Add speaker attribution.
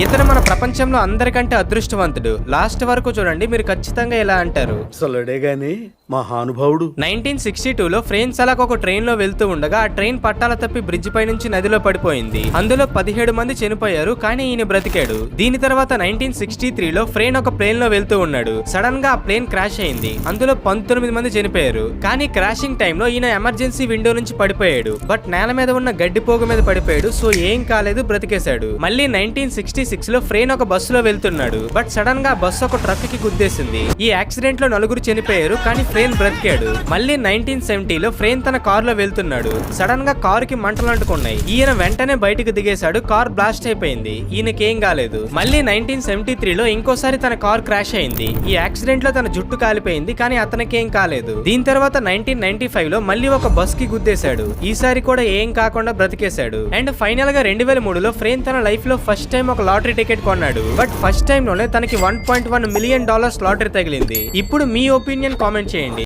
Speaker 1: ఇతను మన ప్రపంచంలో అందరికంటే అదృష్టవంతుడు. లాస్ట్ వరకు చూడండి మీరు ఖచ్చితంగా ఇలా అంటారు.
Speaker 2: అసలుడే గాని మహానుభావుడు.
Speaker 1: నైన్టీన్ సిక్స్టీ టూలో ఫ్రేన్ సలాక్ ఒక ట్రైన్లో వెళ్తూ ఉండగా ఆ ట్రైన్ పట్టాల తప్పి బ్రిడ్జ్ పై నుంచి నదిలో పడిపోయింది. అందులో పదిహేడు మంది చనిపోయారు కానీ ఈయన బ్రతికాడు. దీని తర్వాత నైన్టీన్ సిక్స్టీ త్రీలో ఫ్రేన్ ఒక ప్లేన్లో వెళ్తూ ఉన్నాడు. సడన్గా ఆ ప్లేన్ క్రాష్ అయింది. అందులో పంతొమ్మిది మంది చనిపోయారు. కానీ క్రాషింగ్ టైంలో ఈయన ఎమర్జెన్సీ విండో నుంచి పడిపోయాడు. బట్ నేల మీద ఉన్న గడ్డి పోగు మీద పడిపోయాడు. సో ఏం కాలేదు బ్రతికేశాడు. మళ్ళీ నైన్టీన్ సిక్స్టీ సిక్స్లో ఫ్రేన్ ఒక బస్సులో వెళ్తున్నాడు బట్ సడన్గా బస్సు ఒక ట్రక్కి గుద్దేసింది. ఈ యాక్సిడెంట్లో నలుగురు చనిపోయారు కానీ ఫ్రేన్ బ్రతికాడు. మళ్ళీ నైన్టీన్ సెవెంటీలో ఫ్రేన్ తన కార్లో వెళ్తున్నాడు. సడన్గా కారు కి మంటలు అంటుకున్నాయి ఈయన వెంటనే బయటకు దిగేశాడు కార్ బ్లాస్ట్ అయిపోయింది. ఈయనకేం కాలేదు. మళ్ళీ నైన్టీన్ సెవెంటీ త్రీలో ఇంకోసారి తన కార్ క్రాష్ అయింది. ఈ యాక్సిడెంట్లో తన జుట్టు కాలిపోయింది కానీ అతనికేం కాలేదు. దీని తర్వాత నైన్టీన్ నైన్టీ ఫైవ్లో మళ్ళీ ఒక బస్కి గుద్దేశాడు. ఈసారి కూడా ఏం కాకుండా బ్రతికేశాడు. అండ్ ఫైనల్గా రెండు వేల మూడులో ఫ్రేమ్ తన లైఫ్లో ఫస్ట్ టైం ఒక లాటరీ టికెట్ కొన్నాడు. బట్ ఫస్ట్ టైం లోనే తనకి one point one million dollars lottery తగిలింది. ఇప్పుడు మీ ఒపీనియన్ కామెంట్ చేయండి.